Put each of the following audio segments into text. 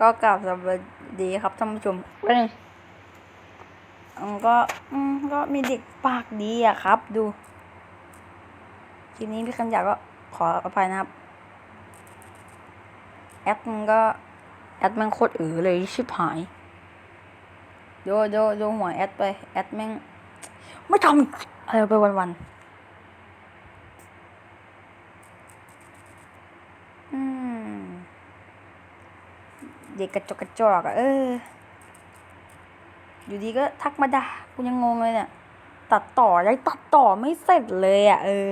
ก็กลับสวัสดีครับท่านผู้ชมเอ้ยอืมก็อืมก็มีเด็กปากดีอะครับ ดูทีนี้พี่คำอยากก็ขออภัยนะครับ แอดมันก็ แอดมันโคตรเอือเลยชิบหายโยโยโยหัวแอดไป แอดแม่ง ไม่ทำอะไรไปวันๆ เด็กกระจกกระจอกอะเออ อยู่ดีก็ทักมาด่ากูยังงงเลยเนี่ยตัดต่อยังตัดต่อไม่เสร็จเลยอะเออ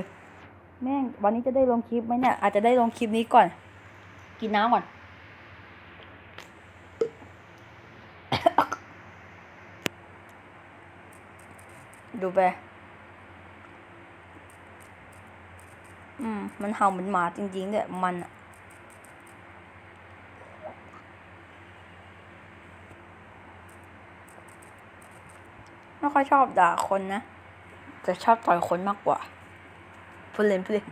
แม่งวันนี้จะได้ลงคลิปไหมเนี่ย อาจจะได้ลงคลิปนี้ก่อน กินน้ำก่อนดูไป อืม มันเห่าเหมือนหมาจริงๆเนี่ยมันอะ ไม่ค่อยชอบด่าคนนะ แต่ชอบต่อยคนมากกว่าพูดเล่นพูดเล่น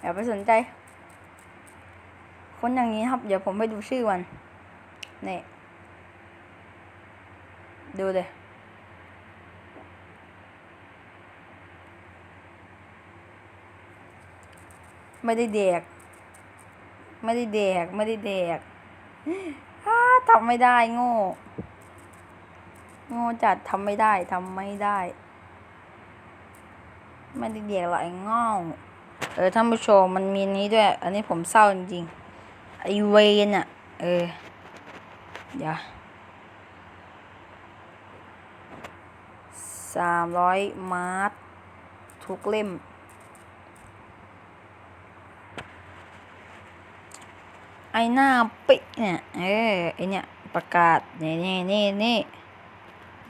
อย่าไปสนใจ คนอย่างนี้ครับ เดี๋ยวผมไปดูชื่อมันนี่ดูเลยไม่ได้แดก ไม่ได้แดก ไม่ได้แดกอาทำไม่ได้โง่ โง่จัดทำไม่ได้ทำไม่ได้ ไม่ได้แดกหรอกไอ้โง่เออท่านผู้ชมมันมีนี้ด้วย อันนี้ผมเศร้าจริงๆไอเวนอะเออเดี๋ยวสามร้อยมาร์ททุกเล่ม ไอหน้าปิเนี่ย เออไอเนี่ยประกาศ นี่นี่นี่นี่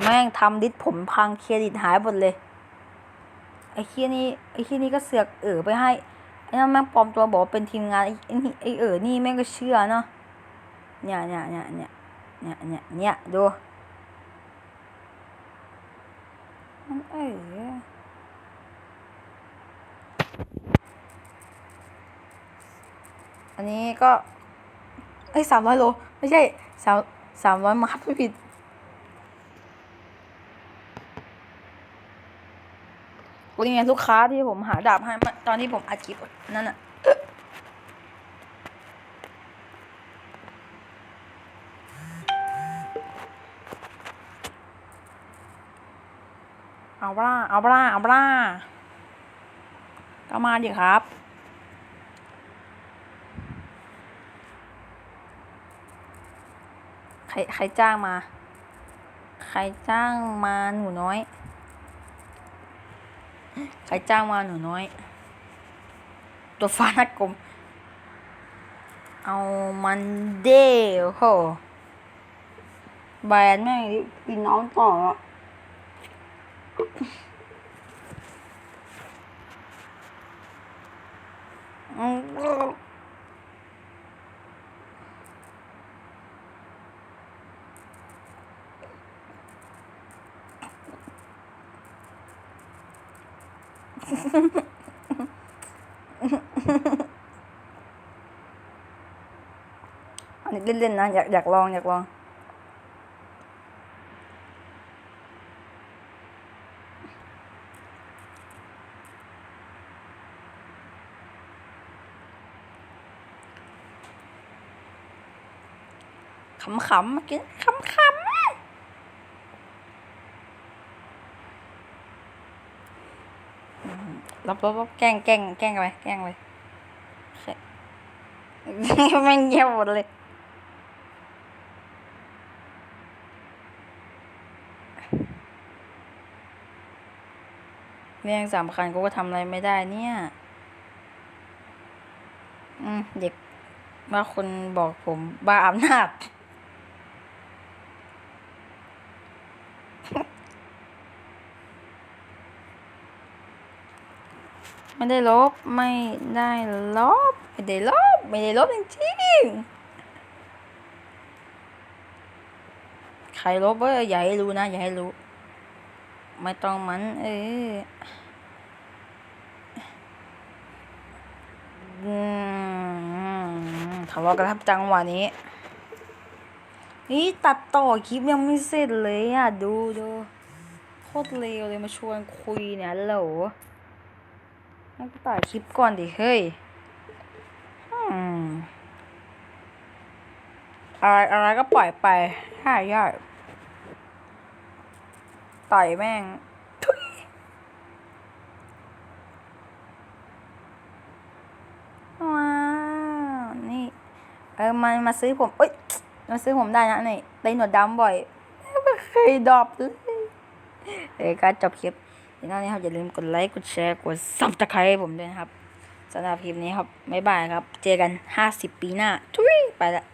แม่งทำดิสผมพังเครดิตหายหมดเลย ไอเคียนี่ไอเคียนี่ก็เสือกเออไปให้ไอ้นั่นแม่งปลอมตัวบอกเป็นทีมงานไอ้ไอ้นี่ไอเออนี่แม่งก็เชื่อเนาะเนี่ยเนี่ยเนี่ยเนี่ยเนี่ยเนี่ยเนี่ยดูมันเอออันนี้ก็เอ้สามร้อยโล ไม่ใช่สามสามร้อยมาร์ทไม่ผิด นนี้ไงลูกค้าที่ผมหาดาบให้มาตอนที่ผมอัดคลิปนั่นน่ะเอาบ้าเอาบ้าเอาบ้าก็มาดิครับ ใครใครจ้างมา ใครจ้างมาหนูน้อย ใครจ้างมาหนูน้อย ตัวฟ้าหนักกลม เอามันเด้โอ้โหแบรนด์แม่งกินน้องต่ออะอืม อันนี้เล่นๆนะอยากอยากลองอยากลองขำๆเมื่อกี้ขำขำ รับรับรับแกล้งแกล้งแกล้งไปแกล้งไปใช่แม่เงียบหมดเลยเรื่องสำคัญกูก็ทำอะไรไม่ได้เนี่ย อืม เด็กบางคนบอกผมบ้าอำนาจ ไม่ได้ลบ ไม่ได้ลบ ไม่ได้ลบ ไม่ได้ลบจริงๆ ใครลบเว้ยอย่าให้รู้นะ อย่าให้รู้ ไม่ต้องมัน เอออืมทะเลาะกันครับจังหวะนี้นี่ตัดต่อคลิปยังไม่เสร็จเลยอะ ดูดูโคตรเลวเลยมาชวนคุยเนี่ยฮัลโหล ให้กูตัดคลิปก่อนดิเฮ้ยอืมอะไรอะไรก็ปล่อยไปใช่ใช่ต่อยแม่งว้าวนี่ เออมันมาซื้อผมเอ้ยมาซื้อผมได้นะนี่ได้หนวดดำบ่อยไม่เคยดรอปเลยเออการจบคลิป ทีนี้ครับอย่าลืมกดไลค์กดแชร์กดซับสไครต์ผมด้วยนะครับสำหรับคลิปนี้ครับบ๊ายบายครับ เจอกันห้าสิบปีหน้าทุยไปละ